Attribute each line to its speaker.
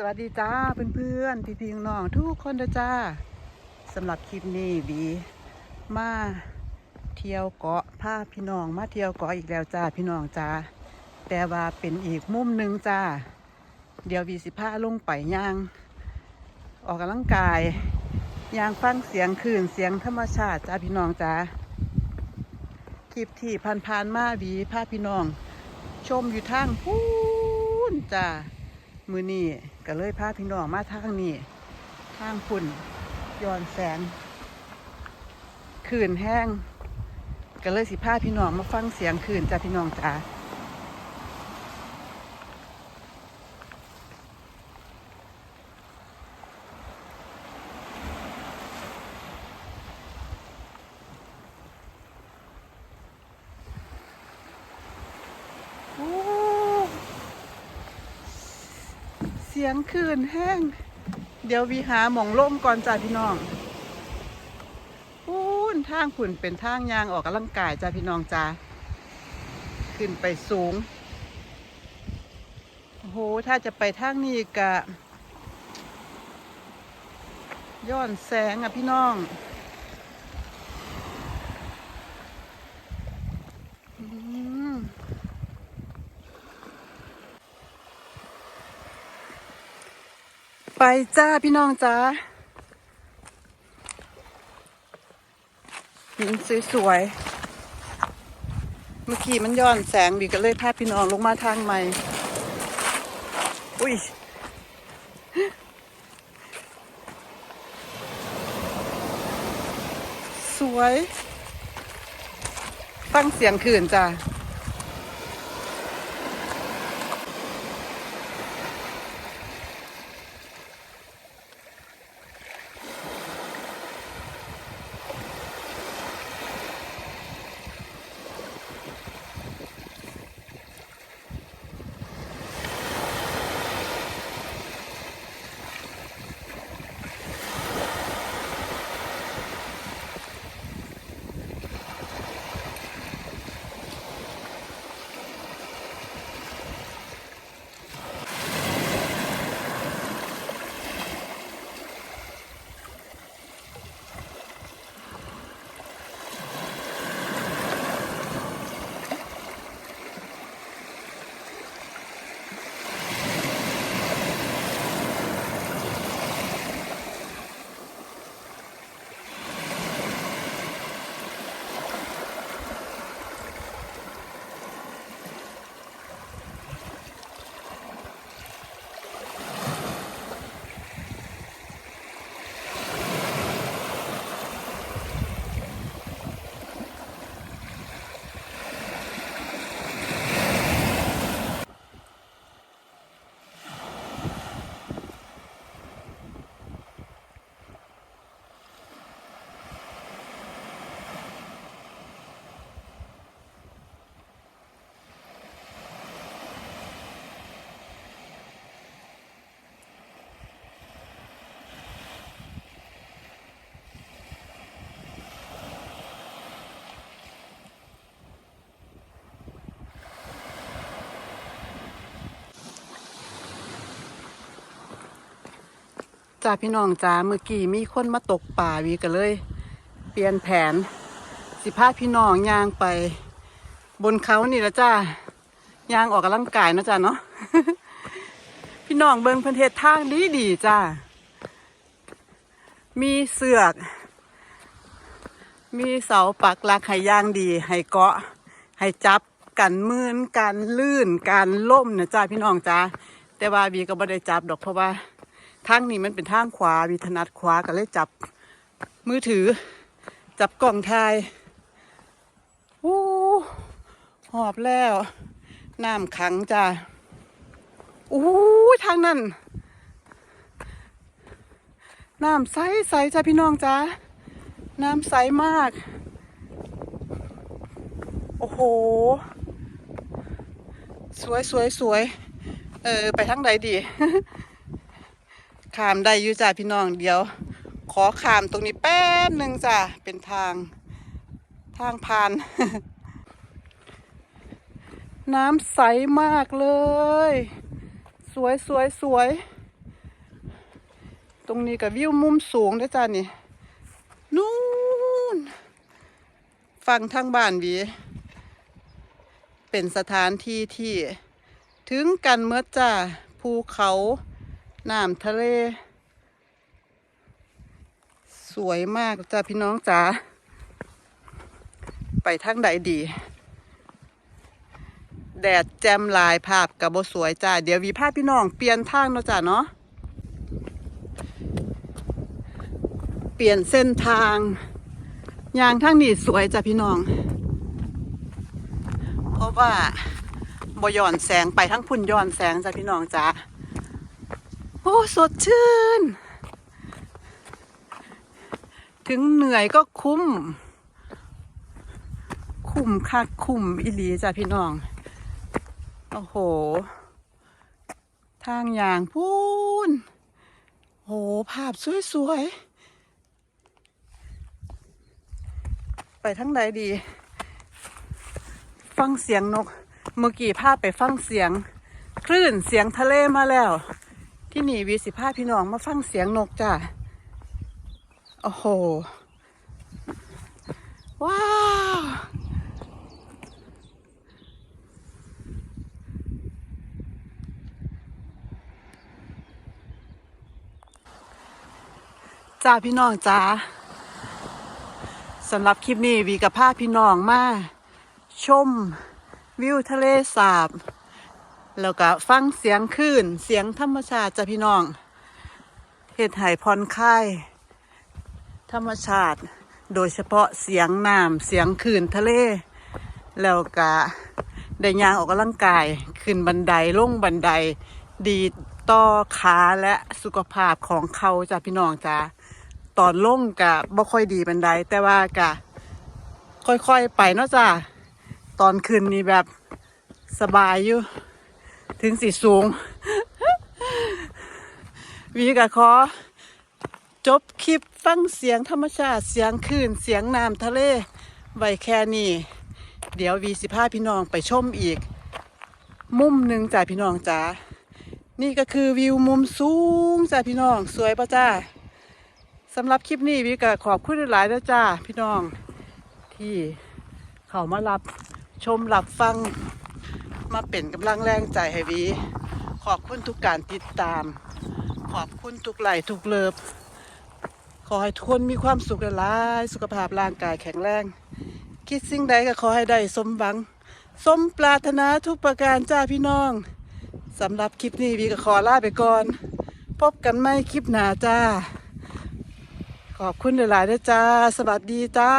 Speaker 1: สวัสดีจ้าเพื่อนๆพี่พี่น้องทุกคนนะจ้าสำหรับคลิปนี้บีมาเที่ยวเกาะพาพี่น้องมาเที่ยวเกาะอีกแล้วจ้าพี่น้องจ้าแต่ว่าเป็นอีกมุมหนึ่งจ้าเดี๋ยววีสิพาลงไปย่าง ออกกำลังกายย่างฟังเสียงคลื่นเสียงธรรมชาติจ้าพี่น้องจ้าคลิปที่ผ่านๆมาบีพาพี่น้อง ชมอยู่ทางพูนจ้ามือนี่ ก็เลยพาพี่น้องมาทางนี้ทางพุ่นย้อนแสงขื่นแห้งก็เลยสิพาพี่น้องมาฟังเสียงขื่นจ้าพี่น้องจ้า สียงคลื่นแห้ง เดี๋ยววีหาหมองล่มก่อนจ้าพี่น้องพูนทางขุ่นเป็นทางยางออกกำลังกายจ้าพี่น้องจ้าขึ้นไปสูงโอ้โหถ้าจะไปทางนี้กะย้อนแสงอะพี่น้อง ไปจ้าพี่น้องจ้าหินสวยๆ เมื่อกี้มันย้อนแสงบีก็เลยพาพี่น้องลงมาทางใหม่ อุ้ยสวยฟังเสียงขื่นจ้า จ้าพี่น้องจ้าเมื่อกี้มีคนมาตกป่าวีกันเลย เปลี่ยนแผน สิพาพี่น้องย่างไป บนเขานี่ละจ้าย่างออกกำลังกายนะจ้าเนาะพี่น้องเบิงเพันเทศทางดีดีจ้ามีเสือก มีเสาปักหลักให้ย่างดี ให้เกาะ ให้จับกันมืนกันลื่นกันล่มนะจ้าพี่น้องจ้าแต่ว่าบีก็บ่ได้จับดอกเพราะว่า ทางนี้มันเป็นทางขวาวิถนัดขวาก็เลยจับมือถือ จับกล่องถ่ายโอ้หอบแล้วน้ำขังจ้าโอ้ทางนั้นน้ำใสใสจ้าพี่น้องจ้าน้ำใสมาก โอ้โห สวยสวยสวย เออ ไปทางใดดี ขามได้อยู่จ้าพี่น้องเดี๋ยว ขอขามตรงนี้แป๊บหนึ่งจ้าเป็นทางทางผ่าน น้ำใสมากเลย สวยสวยสวย ตรงนี้กับวิวมุมสูงด้วยจ้านี่นู่นฝั่งทางบ้านวีเป็นสถานที่ที่ ถึงกันเมื่อจ้าภูเขา น้ำทะเล สวยมากจ้าพี่น้องจ๋าไปทางใดดี แดดแจ่มลายภาพกับบสวยจ้าเดี๋ยววีภาพพี่น้องเปลี่ยนทางเนาะจ้าเนาะเปลี่ยนเส้นทางยางทางนี้สวยจ้ะพี่น้อง เพราะว่าบย้อนแสงไปทั้งพุ่นย้อนแสงจ้ะพี่น้องจ้า สดชื่น ถึงเหนื่อยก็คุ้ม คุ้มคักคุ้มอิลีจ้ะพี่น้อง โอ้โห ทางอย่างพูนโห ภาพสวยๆ ไปทั้งใดดี ฟังเสียงนก เมื่อกี้ภาพไปฟังเสียง คลื่นเสียงทะเลมาแล้ว ที่นี่วีสิภาพี่น้องมาฟังเสียงนกจ้ะ โอ้โห ว้าว จ้าพี่น้องจ้าสำหรับคลิปนี้วีกับพาพี่น้องมา ชม วิวทะเลสาบ แล้วก็ฟังเสียงคลื่นเสียงธรรมชาติจ้าพี่น้องเฮ็ดห้ผ่อนคลายธรรมชาติ โดยเฉพาะเสียงน้ำเสียงคลื่นทะเล แล้วก็ได้ยางออกกำลังกายขึ้นบันไดลงบันได ดีต่อขาและสุขภาพของเขาจ้ะพี่น้องจ้าตอนลงกะบ่ค่อยดีบันได แต่ว่ากะค่อยๆไปเนาะจ้าตอนขึ้นนี่แบบสบายอยู่ ถึงสีสูง วีกะขอ จบคลิปฟังเสียงธรรมชาติเสียงคลื่นเสียงน้ำทะเลไว้แค่นี้เดี๋ยววีสิพาพี่น้องไปชมอีก มุมหนึ่งจ้าพี่น้องจ้านี่ก็คือวิวมุมสูงจ้าพี่น้องสวยปะจ้าสำหรับคลิปนี้วิก็ขอบคุณหลายๆนะจ้าพี่น้องที่เขามารับชมรับฟัง มาเป็นกำลังแรงใจให้วี ขอบคุณทุกการติดตาม ขอบคุณทุกไหลค์ทุกเลิฟขอให้ทุกคนมีความสุขหลายสุขภาพร่างกายแข็งแรง คิดสิ่งใดก็ขอให้ได้สมหวัง สมปรารถนาทุกประการจ้าพี่น้องสำหรับคลิปนี้วีก็ขอลาไปก่อน พบกันไม่คลิปหน้าจ้า ขอบคุณหลายๆด้วยจ้า สวัสดีจ้า